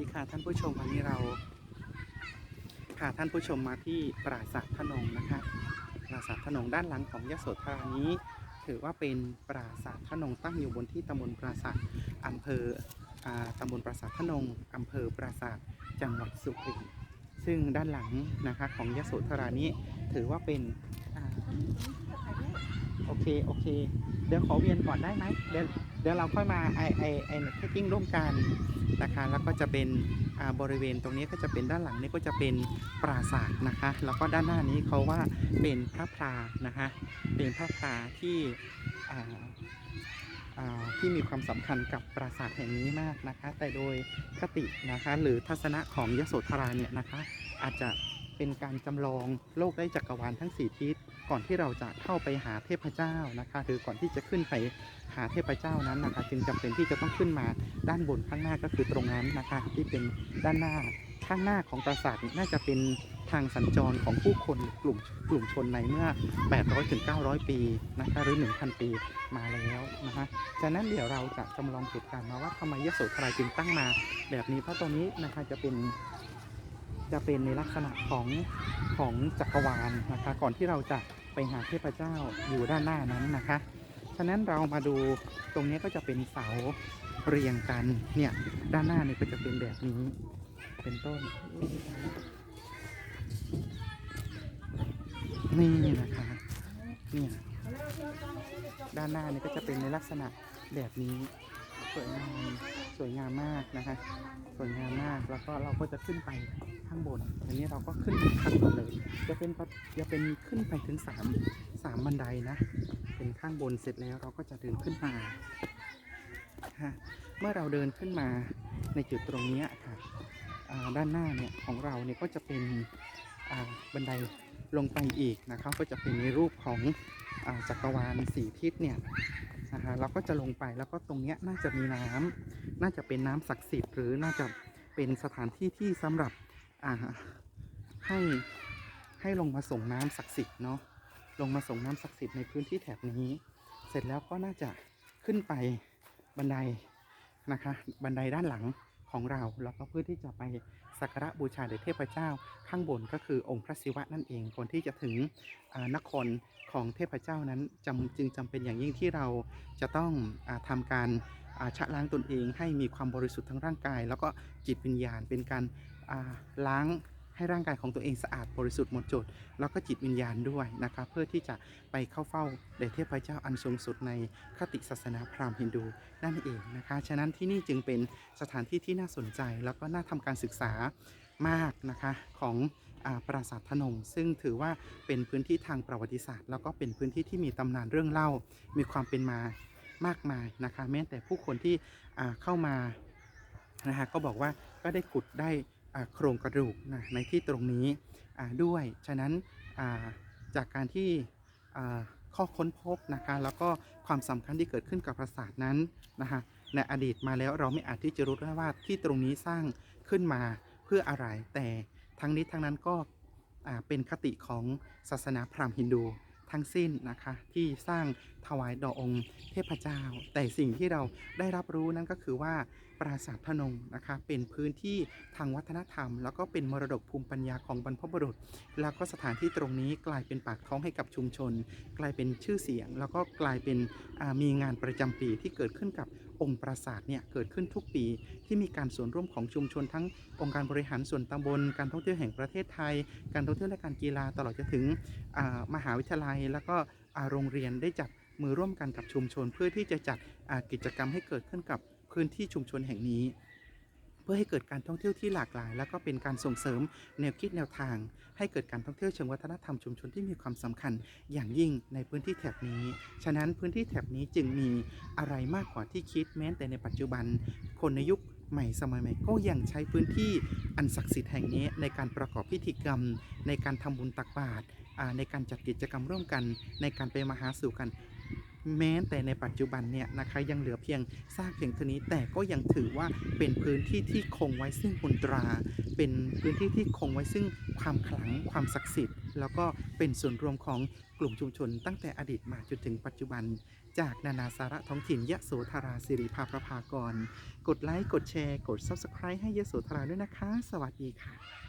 ดีค่ะท่านผู้ชมวันนี้เราพาท่านผู้ชมมาที่ปราสาทพนงนะคะ ปราสาทพนงด้านหลังของยโสธรานี้ ถือว่าเป็นปราสาทพนงตั้งอยู่บนที่ตำบลปราสาทอำเภออตำบลปราสาทพนงอำเภอปราสาทจังหวัดสุรินทร์ซึ่งด้านหลังนะคะของยโสธรานี้ถือว่าเป็นอโอเคโอเค เดี๋ยวขอเวียนก่อนได้ไหมเดี๋ยว เดี๋ยวเราค่อยมาไอไอไอเทคกิ้งร่วมกันนะคะแล้วก็จะเป็นอ่าบริเวณตรงนี้ก็จะเป็นด้านหลังนี้ก็จะเป็นปราสาทนะคะ แล้วก็ด้านหน้านี้เขาว่าเป็นพระพลานะคะเป็นพระพลาที่อ่าอ่ที่มีความสำคัญกับปราสาทแห่งนี้มากนะคะ แต่โดยคตินะคะหรือทัศนะของยโสธราเนี่ยนะคะอาจจะ เป็นการจำลองโลกได้จักรวาลทั้งสี่ทิศ ก่อนที่เราจะเข้าไปหาเทพเจ้านะคะหรือก่อนที่จะขึ้นไปหาเทพเจ้านั้นนะคะ จึงจำเป็นที่จะต้องขึ้นมาด้านบนข้างหน้าก็คือตรงนั้นนะคะ ที่เป็นด้านหน้าข้างหน้าของปราสาทน่าจะเป็นทางสัญจรของผู้คนกลุ่มกลุ่มชนในเมื่อ 800ถึง900 ปีนะคะหรือ 1,000 ปีมาแล้วนะคะฉะนั้นเดี๋ยวเราจะจำลองเหตุการณ์มาว่าทำไมยโสธราจึงตั้งมาแบบนี้เพราะตรงนี้นะคะจะเป็น จะเป็นในลักษณะของของจักรวาลนะคะ ก่อนที่เราจะไปหาเทพเจ้าอยู่ด้านหน้านั้นนะคะ ฉะนั้นเรามาดูตรงนี้ก็จะเป็นเสาเรียงกันเนี่ยด้านหน้าเนี่ยก็จะเป็นแบบนี้เป็นต้น นี่นะคะเนี่ยด้านหน้านี่ก็จะเป็นในลักษณะแบบนี้สวยงาม สวยงามมากนะคะ สวยงามมากแล้วก็เราก็จะขึ้นไปข้างบนอันนี้เราก็ขึ้นข้างบนเลย จะเป็นจะเป็นขึ้นไปถึงสามสามบันไดนะ เป็นข้างบนเสร็จแล้วเราก็จะเดินขึ้นมาฮะเมื่อเราเดินขึ้นมาในจุดตรงนี้ค่ะด้านหน้าเนี่ยของเราเนี่ยก็จะเป็นบันได ลงไปอีกนะครับก็จะเป็นในรูปของอจักรวาลสีทิศเนี่ยนะฮะเราก็จะลงไปแล้วก็ตรงเนี้ยน่าจะมีน้ำน่าจะเป็นน้ำศักดิ์สิทธิ์หรือน่าจะเป็นสถานที่ที่สำหรับอ่าให้ให้ลงมาส่งน้ำศักดิ์สิทธิ์เนาะลงมาส่งน้ำศักดิ์สิทธิ์ในพื้นที่แถบนี้ เสร็จแล้วก็น่าจะขึ้นไปบันไดนะคะ บันไดด้านหลัง ของเราแล้วก็เพื่อที่จะไปสักการะบูชาเด่เทพเจ้า ข้างบนก็คือองค์พระศิวะนั่นเองก่อนที่จะถึงนครของเทพเจ้านั้นจำจึงจำเป็นอย่างยิ่งที่เราจะต้องอาทำการาชะล้างตนเองให้มีความบริสุทธิ์ทั้งร่างกาย แล้วก็จิตวิญญาณเป็นการาล้าง ให้ร่างกายของตัวเองสะอาดบริสุทธิ์หมดจด แล้วก็จิตวิญญาณด้วยนะครับเพื่อที่จะไปเข้าเฝ้าแด่เทพเจ้าอันสูงสุดในคติศาสนาพราหมณ์ฮินดูนั่นเองนะคะฉะนั้นที่นี่จึงเป็นสถานที่ที่น่าสนใจ แล้วก็น่าทำการศึกษามากนะคะของอปราสาทพนม ซึ่งถือว่าเป็นพื้นที่ทางประวัติศาสตร์ แล้วก็เป็นพื้นที่ที่มีตำนานเรื่องเล่า มีความเป็นมามากมายนะคะแม้แต่ผู้คนที่เข้ามานะคะก็บอกว่าก็ได้ขุดได้ โครงกระดูกนะในที่ตรงนี้ด้วย ฉะนั้นจากการที่ข้อค้นพบนะคะแล้วก็ความสำคัญที่เกิดขึ้นกับปราสาทนั้นนะคะในอดีตมาแล้วเราไม่อาจที่จะรู้ได้ว่าที่ตรงนี้สร้างขึ้นมาเพื่ออะไร แต่ทั้งนี้ทั้งนั้นก็เป็นคติของศาสนาพราหมณ์ฮินดูทั้งสิ้นนะคะที่สร้างถวายดอกองค์เทพเจ้า แต่สิ่งที่เราได้รับรู้นั่นก็คือว่า ปราสาทพนงนะคะ เป็นพื้นที่ทางวัฒนธรรม แล้วก็เป็นมรดกภูมิปัญญาของบรรพบุรุษ แล้วก็สถานที่ตรงนี้กลายเป็นปากท้องให้กับชุมชน กลายเป็นชื่อเสียง แล้วก็กลายเป็นมีงานประจำปีที่เกิดขึ้นกับองค์ปราสาทเนี่ยเกิดขึ้นทุกปีที่มีการส่วนร่วมของชุมชน ทั้งองค์การบริหารส่วนตำบล การท่องเที่ยวแห่งประเทศไทย การท่องเที่ยวและการกีฬาตลอดจนถึงมหาวิทยาลัย แล้วก็โรงเรียนได้จัดมือร่วมกันกับชุมชน เพื่อที่จะจัดกิจกรรมให้เกิดขึ้นกับ พื้นที่ชุมชนแห่งนี้ เพื่อให้เกิดการท่องเที่ยวที่หลากหลาย แล้วก็เป็นการส่งเสริมแนวคิดแนวทาง ให้เกิดการท่องเที่ยวเชิงวัฒนธรรมชุมชนที่มีความสำคัญอย่างยิ่งในพื้นที่แถบนี้ ฉะนั้นพื้นที่แถบนี้จึงมีอะไรมากกว่าที่คิดแม้แต่ในปัจจุบัน คนในยุคใหม่สมัยใหม่ก็ยังใช้พื้นที่อันศักดิ์สิทธิ์แห่งนี้ในการประกอบพิธีกรรม ในการทำบุญตักบาตรในการจัดกิจกรรมร่วมกัน ในการไปมาหาสู่กัน แม้แต่ในปัจจุบันเนี่ยนะคะยังเหลือเพียงซากเพียงเท่านี้แต่ก็ยังถือว่าเป็นพื้นที่ที่คงไว้ซึ่งบุญตรา เป็นพื้นที่ที่คงไว้ซึ่งความขลังความศักดิ์สิทธิ์ แล้วก็เป็นส่วนรวมของกลุ่มชุมชน ตั้งแต่อดีตมาจนถึงปัจจุบัน จากนานาสาระท้องถิ่นยะโสธราสิริภาประภากร กดไลค์กดแชร์ กด Subscribe ให้ยะโสธราด้วยนะคะ สวัสดีค่ะ